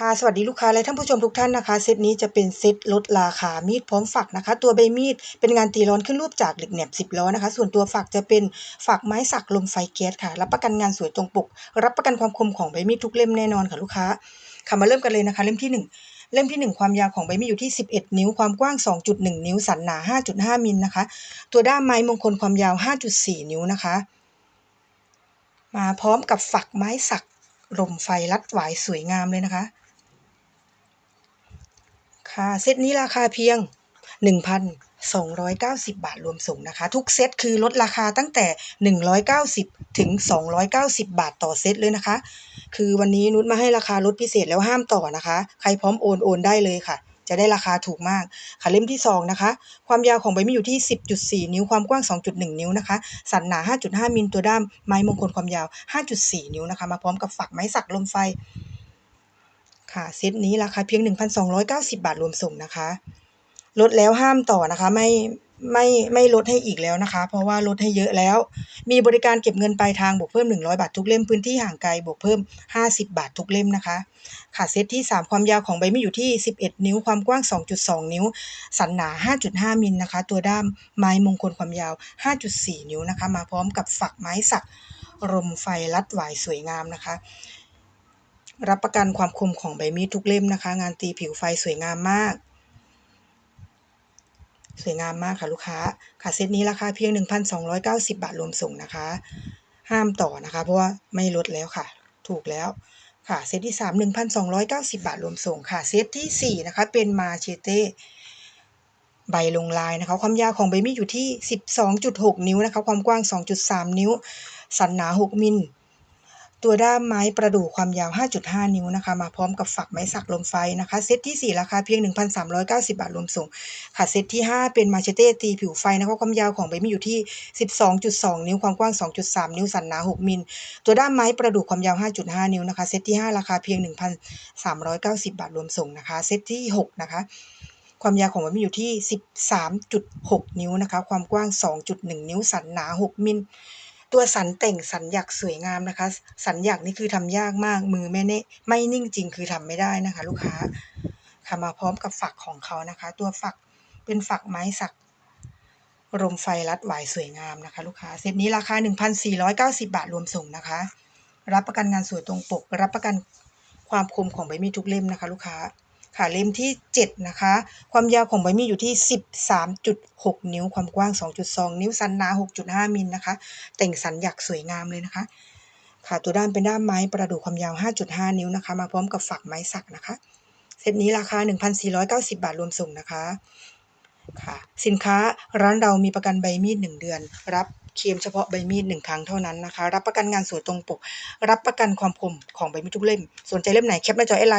ค่ะสวัสดีลูกค้าและท่านผู้ชมทุกท่านนะคะเซตนี้จะเป็นเซตลดราคามีดพร้อมฝักนะคะ ตัวใบมีดเป็นงานตีร้อนขึ้นรูปจากเหล็กแหนบ10ล้อนะคะ ส่วนตัวฝักจะเป็นฝักไม้สักลมไฟแก๊สค่ะ รับประกันงานสวยตรงปก รับประกันความคมของใบมีดทุกเล่มแน่นอนค่ะลูกค้าค่ะมาเริ่มกันเลยนะคะ เล่มที่หนึ่งเล่มที่ 1 ความยาวของใบมีดอยู่ที่ 11 นิ้ว ความกว้าง 2.1 นิ้ว สันหนา 5.5 มิลนะคะ ตัวด้ามไม้มงคลความยาว 5.4 นิ้วนะคะ มาพร้อมกับฝักไม้สักลมไฟรัดหวายสวยงามเลยนะคะ ค่ะ เซตนี้ราคาเพียง 1,290 บาทรวมส่งนะคะ ทุกเซตคือลดราคาตั้งแต่ 190 ถึง 290 บาทต่อเซตเลยนะคะ คือวันนี้นุชมาให้ราคาลดพิเศษแล้วห้ามต่อนะคะ ใครพร้อมโอนโอนได้เลยค่ะจะได้ราคาถูกมากค่ะเล่มที่ 2 นะคะ ความยาวของใบมีอยู่ที่ 10.4 นิ้วความกว้าง 2.1 นิ้วนะคะ สันหนา 5.5 มิลตัวด้ามไม้มงคลความยาว 5.4 นิ้วนะคะ มาพร้อมกับฝักไม้สักลมไฟ ค่ะเซตนี้ราคาเพียง 1,290 บาทรวมส่งนะคะ ลดแล้วห้ามต่อนะคะไม่ไม่ไม่ลดให้อีกแล้วนะคะ เพราะว่าลดให้เยอะแล้ว มีบริการเก็บเงินปลายทางบวกเพิ่ม 100 บาททุกเล่มพื้นที่ห่างไกลบวกเพิ่ม 50 บาททุกเล่มนะคะ ค่ะเซตที่ 3 ความยาวของใบมีดอยู่ที่ 11 นิ้วความกว้าง 2.2 นิ้ว สันหนา 5.5 มิลนะคะ ตัวด้ามไม้มงคลความยาว 5.4 นิ้วนะคะ มาพร้อมกับฝักไม้สักรมไฟรัดหวายสวยงามนะคะ รับประกันความคมของใบมีดทุกเล่มนะคะ งานตีผิวไฟสวยงามมาก สวยงามมากค่ะลูกค้า ค่ะเซตนี้ราคาเพียง 1,290 บาทรวมส่งนะคะ ห้ามต่อนะคะ เพราะว่าไม่ลดแล้วค่ะ ถูกแล้วค่ะ เซตที่ 3 1,290 บาทรวมส่งค่ะ เซตที่ 4 นะคะ เป็นมาเชเต้ใบลงลายนะคะ ความยาวของใบมีดอยู่ที่ 12.6 นิ้วนะคะ ความกว้าง 2.3 นิ้ว สันหนา 6 มิล ตัวด้ามไม้ประดู่ความยาว 5.5 นิ้วนะคะ มาพร้อมกับฝักไม้สักลมไฟนะคะ เซตที่ 4 ราคาเพียง 1,390 บาทรวมส่ง ค่ะ เซตที่ 5 เป็นมาเชเต้ตีผิวไฟนะคะ ความยาวของใบมีอยู่ที่ 12.2 นิ้ว ความกว้าง 2.3 นิ้ว สันหนา 6 มิล ตัวด้ามไม้ประดู่ความยาว 5.5 นิ้วนะคะ เซตที่ 5 ราคาเพียง 1,390 บาทรวมส่งนะคะ เซตที่ 6 นะคะความยาวของใบมีอยู่ที่ 13.6 นิ้วนะคะ ความกว้าง 2.1 นิ้ว สันหนา 6 มิล ตัวสันแต่งสันหยักสวยงามนะคะ สันหยักนี่คือทำยากมากมือไม่เน่ไม่นิ่งจริงคือทำไม่ได้นะคะ ลูกค้าค่ะมาพร้อมกับฝักของเขานะคะ ตัวฝักเป็นฝักไม้สักรมไฟรัดหวายสวยงามนะคะ ลูกค้าเซตนี้ราคา 1,490 บาทรวมส่งนะคะ รับประกันงานสวยตรงปก รับประกันความคมของใบมีดทุกเล่มนะคะ ลูกค้า ค่ะเล่มที่ 7 นะคะ ความยาวของใบมีดอยู่ที่ 13.6 นิ้ว ความกว้าง 2.2 นิ้ว สันหนา 6.5 มิลนะคะ แต่งสันหยักสวยงามเลยนะคะ ค่ะ ตัวด้ามเป็นด้ามไม้ประดู่ความยาว 5.5 นิ้วนะคะ มาพร้อมกับฝักไม้สักนะคะ เซตนี้ราคา 1,490 บาทรวมส่งนะคะ ค่ะ สินค้าร้านเรามีประกันใบมีด 1 เดือน รับเคลมเฉพาะใบมีด1ครั้งเท่านั้นนะคะ รับประกันงานสวยตรงปก รับประกันความคมของใบมีดทุกเล่ม สนใจเล่มไหนแคปหน้าจอแอไล